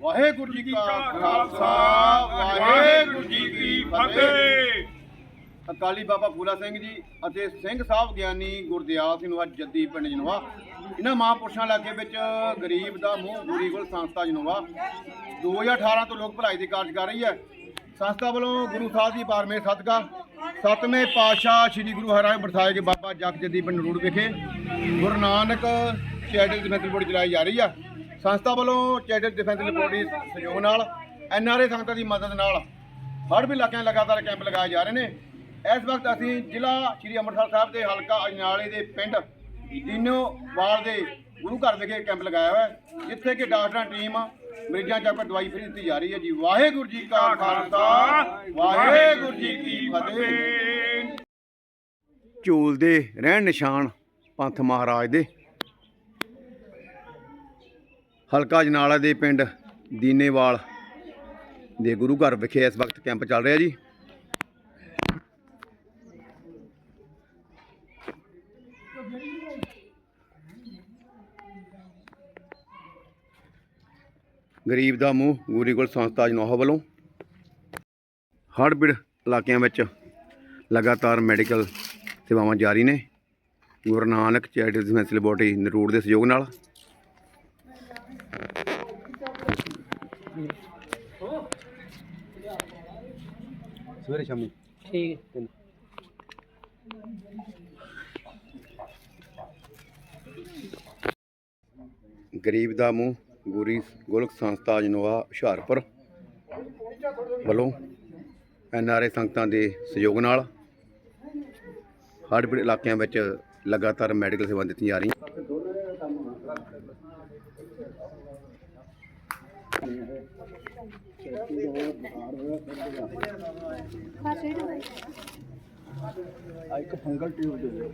ਵਾਹਿਗੁਰੂ ਜੀ ਕਾ ਖਾਲਸਾ ਵਾਹਿਗੁਰੂ ਜੀ ਕੀ ਫਤਿਹ। ਅਕਾਲੀ ਬਾਬਾ ਫੂਲਾ ਸਿੰਘ ਜੀ ਅਤੇ ਸਿੰਘ ਸਾਹਿਬ ਗਿਆਨੀ ਗੁਰਦਿਆਲ ਸਿੰਘ ਨੂੰ ਅੱਜ ਜੱਦੀ ਪਿੰਡ ਜਨਵਾ ਇਹਨਾਂ ਮਹਾਂਪੁਰਸ਼ਾਂ ਇਲਾਕੇ ਵਿੱਚ ਗਰੀਬ ਦਾ ਮੂੰਹ ਬੁਰੀ ਕੋਲ ਸੰਸਥਾ ਜਨਵਾ 2018 ਤੋਂ ਲੋਕ ਭਲਾਈ ਦੇ ਕਾਰਜ ਕਰ ਰਹੀ ਹੈ। ਸੰਸਥਾ ਵੱਲੋਂ ਗੁਰੂ ਸਾਹਿਬ ਦੀ ਬਾਰਵੇਂ ਸਦਕਾ ਸਤਵੇਂ ਪਾਤਸ਼ਾਹ ਸ੍ਰੀ ਗੁਰੂ ਹਰਿਰਾਏ ਬਰਸਾਏ ਕੇ ਬਾਬਾ ਜਗ ਜੱਦੀ ਪਿੰਡ ਰੂੜ ਵਿਖੇ Guru Nanak charitable defence board ਚਲਾਈ ਜਾ ਰਹੀ ਆ। ਸੰਸਥਾ ਵੱਲੋਂ ਚੈਰਿਟੇਬਲ ਡਿਫੈਂਸ ਬੋਰਡ ਸਹਿਯੋਗ ਨਾਲ ਐਨਆਰਏ ਸੰਗਤਾਂ ਦੀ ਮਦਦ ਨਾਲ ਹੜ੍ਹ ਵੀ ਇਲਾਕਿਆਂ ਲਗਾਤਾਰ ਕੈਂਪ ਲਗਾਏ ਜਾ ਰਹੇ ਨੇ। ਇਸ ਵਕਤ ਅਸੀਂ ਜ਼ਿਲ੍ਹਾ ਸ਼੍ਰੀ ਅੰਮ੍ਰਿਤਸਰ ਸਾਹਿਬ ਦੇ ਹਲਕਾ ਅਜਨਾਲੇ ਦੇ ਪਿੰਡ ਦੀਨੋਵਾਲ ਦੇ ਗੁਰੂ ਘਰ ਵਿਖੇ ਕੈਂਪ ਲਗਾਇਆ ਹੋਇਆ ਹੈ, ਜਿੱਥੇ ਕਿ ਡਾਕਟਰਾਂ ਟੀਮ ਮਰੀਜ਼ਾਂ ਚੱਕ ਦਵਾਈ ਫਰੀ ਦਿੱਤੀ ਜਾ ਰਹੀ ਹੈ ਜੀ। ਵਾਹਿਗੁਰੂ ਜੀ ਕਾ ਖਾਲਸਾ, ਵਾਹਿਗੁਰੂ ਜੀ ਕੀ ਫਤਿਹ। ਝੂਲ ਦੇ ਰਹਿਣ ਨਿਸ਼ਾਨ ਪੰਥ ਮਹਾਰਾਜ ਦੇ ਹਲਕਾ ਜਨਾਲਾ ਦੇ ਪਿੰਡ ਦੀਨੇਵਾਲ ਦੇ ਗੁਰੂ ਘਰ ਵਿਖੇ ਇਸ ਵਕਤ ਕੈਂਪ ਚੱਲ ਰਿਹਾ ਜੀ। ਗਰੀਬ ਦਾ ਮੂੰਹ ਗੂਰੀ ਕੋਲ ਸੰਸਥਾ ਜਨੋਹ ਵੱਲੋਂ। ਹੜ੍ਹ ਇਲਾਕਿਆਂ ਵਿੱਚ ਲਗਾਤਾਰ ਮੈਡੀਕਲ ਸੇਵਾਵਾਂ ਜਾਰੀ ਨੇ। Guru Nanak charitable dispensary laboratory Narur ਦੇ ਸਹਿਯੋਗ ਨਾਲ ਸਵੇਰੇ ਸ਼ਾਮੀ? ਠੀਕ। ਹੈ ਗਰੀਬ ਦਾ ਮੂੰਹ ਗੁਰੀ ਗੋਲਕ ਸੰਸਥਾ ਜਨੋਆ ਹੁਸ਼ਿਆਰਪੁਰ ਵੱਲੋਂ ਐਨਆਰਏ ਸੰਗਤਾਂ ਦੇ ਸਹਿਯੋਗ ਨਾਲ ਹੜ੍ਹ ਪੀੜਤ ਇਲਾਕਿਆਂ ਵਿੱਚ ਲਗਾਤਾਰ ਮੈਡੀਕਲ ਸੇਵਾ ਦਿੱਤੀਆਂ ਜਾ ਰਹੀਆਂ। ਹਾਂ ਇੱਕ ਫੰਗਲ ਟਿਊਬ ਦੇ